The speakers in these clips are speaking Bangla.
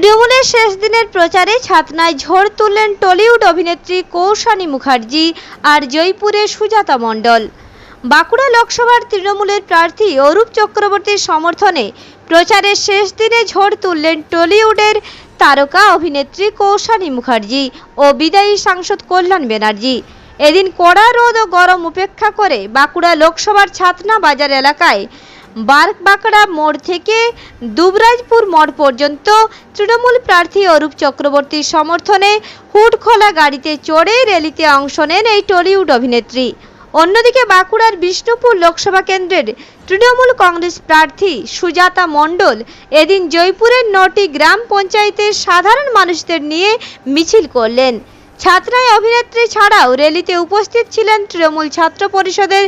তৃণমূলের শেষ দিনের প্রচারে ছাতনায় ঝড় তুললেন টলিউড অভিনেত্রী কৌশানী মুখার্জি আর জয়পুরে সুজাতা মণ্ডল। বাঁকুড়া লোকসভার তৃণমূলের প্রার্থী অরূপ চক্রবর্তীর সমর্থনে প্রচারের শেষ দিনে ঝড় তুললেন টলিউডের তারকা অভিনেত্রী কৌশানী মুখার্জি ও বিদায়ী সাংসদ কল্যাণ ব্যানার্জি। এদিন কড়া রোদ ও গরম উপেক্ষা করে বাঁকুড়া লোকসভার ছাতনা বাজার এলাকায় বারবাকড়া মোড় থেকে দুবরাজপুর মোড় পর্যন্ত তৃণমূল প্রার্থী অরূপ চক্রবর্তীর সমর্থনে হুড খোলা গাড়িতে চড়ে র্যালিতে অংশ নেন এই টলিউড অভিনেত্রী। অন্যদিকে বাঁকুড়ার বিষ্ণুপুর লোকসভা কেন্দ্রের তৃণমূল কংগ্রেস প্রার্থী সুজাতা মণ্ডল এদিন জয়পুরের নটি গ্রাম পঞ্চায়েতের সাধারণ মানুষদের নিয়ে মিছিল করলেন। ছাত্রায় অভিনেত্রী ছাড়াও র্যালিতে উপস্থিত ছিলেন তৃণমূল ছাত্র পরিষদের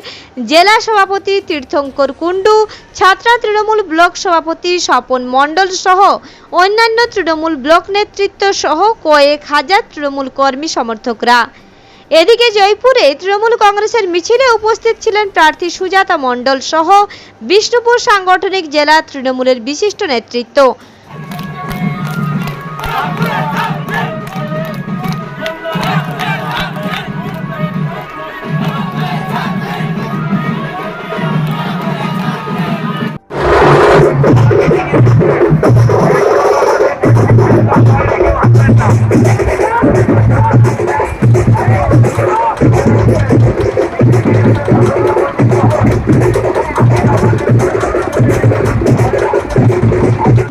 জেলা সভাপতি তীর্থঙ্কর কুণ্ডু, ছাত্রা তৃণমূল ব্লক সভাপতি স্বপন মণ্ডল সহ অন্যান্য তৃণমূল ব্লক নেতৃত্ব সহ কয়েক হাজার তৃণমূল কর্মী সমর্থকরা। এদিকে জয়পুরে তৃণমূল কংগ্রেসের মিছিলে উপস্থিত ছিলেন প্রার্থী সুজাতা মণ্ডল সহ বিষ্ণুপুর সাংগঠনিক জেলা তৃণমূলের বিশিষ্ট নেতৃত্ব।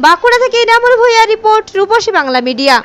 বাঁকুড়া থেকে ইনামুল ভূঁইয়া রিপোর্ট রূপসী বাংলা মিডিয়া।